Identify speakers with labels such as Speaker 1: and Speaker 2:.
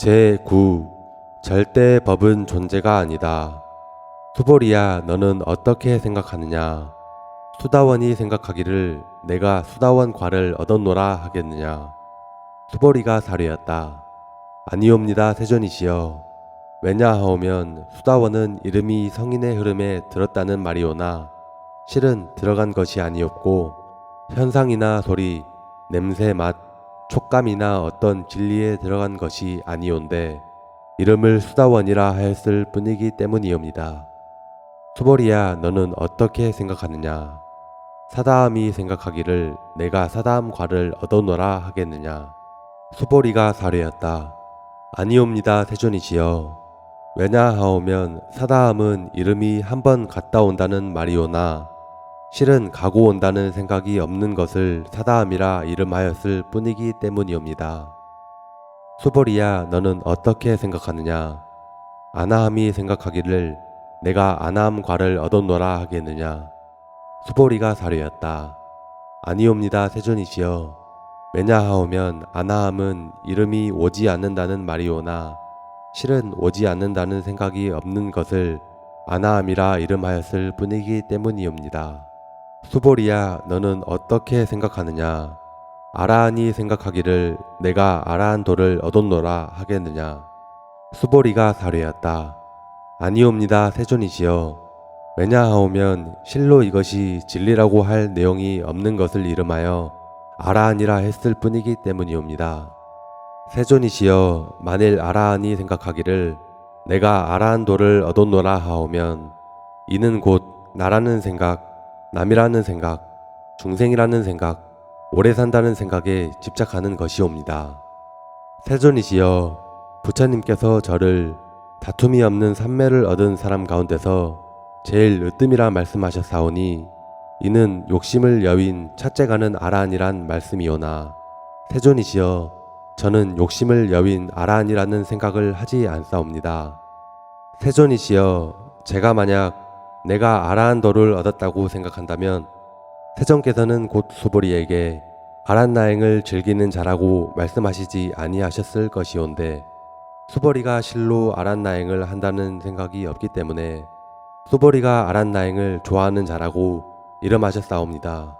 Speaker 1: 제9 절대 법은 존재가 아니다. 수보리야, 너는 어떻게 생각하느냐? 수다원이 생각하기를 내가 수다원 과를 얻었노라 하겠느냐? 수보리가 사례였다. 아니옵니다, 세존이시여. 왜냐하오면 수다원은 이름이 성인의 흐름에 들었다는 말이오나 실은 들어간 것이 아니었고 현상이나 소리, 냄새, 맛, 촉감이나 어떤 진리에 들어간 것이 아니온데 이름을 수다원이라 하였을 뿐이기 때문이옵니다. 수보리야 너는 어떻게 생각하느냐? 사다함이 생각하기를 내가 사다함 과를 얻어노라 하겠느냐? 수보리가 사례였다. 아니옵니다 세존이시여. 왜냐하오면 사다함은 이름이 한 번 갔다 온다는 말이오나 실은 가고 온다는 생각이 없는 것을 사다함이라 이름하였을 뿐이기 때문이옵니다. 수보리야 너는 어떻게 생각하느냐? 아나함이 생각하기를 내가 아나함 과를 얻었노라 하겠느냐? 수보리가 사례였다. 아니옵니다 세존이시여. 왜냐하오면 아나함은 이름이 오지 않는다는 말이오나 실은 오지 않는다는 생각이 없는 것을 아나함이라 이름하였을 뿐이기 때문이옵니다. 수보리야 너는 어떻게 생각하느냐? 아라한이 생각하기를 내가 아라한 돌을 얻었노라 하겠느냐? 수보리가 사례였다. 아니옵니다 세존이시여. 왜냐하오면 실로 이것이 진리라고 할 내용이 없는 것을 이름하여 아라한이라 했을 뿐이기 때문이옵니다. 세존이시여 만일 아라한이 생각하기를 내가 아라한 돌을 얻었노라 하오면 이는 곧 나라는 생각, 남이라는 생각, 중생이라는 생각, 오래 산다는 생각에 집착하는 것이옵니다. 세존이시여 부처님께서 저를 다툼이 없는 삼매를 얻은 사람 가운데서 제일 으뜸이라 말씀하셨사오니 이는 욕심을 여윈 첫째 가는 아라한이란 말씀이오나 세존이시여 저는 욕심을 여윈 아라한이라는 생각을 하지 않사옵니다. 세존이시여 제가 만약 내가 아라한 도를 얻었다고 생각한다면 세존께서는 곧 수보리에게 아란나행을 즐기는 자라고 말씀하시지 아니하셨을 것이온데 수보리가 실로 아란나행을 한다는 생각이 없기 때문에 수보리가 아란나행을 좋아하는 자라고 이름하셨사옵니다.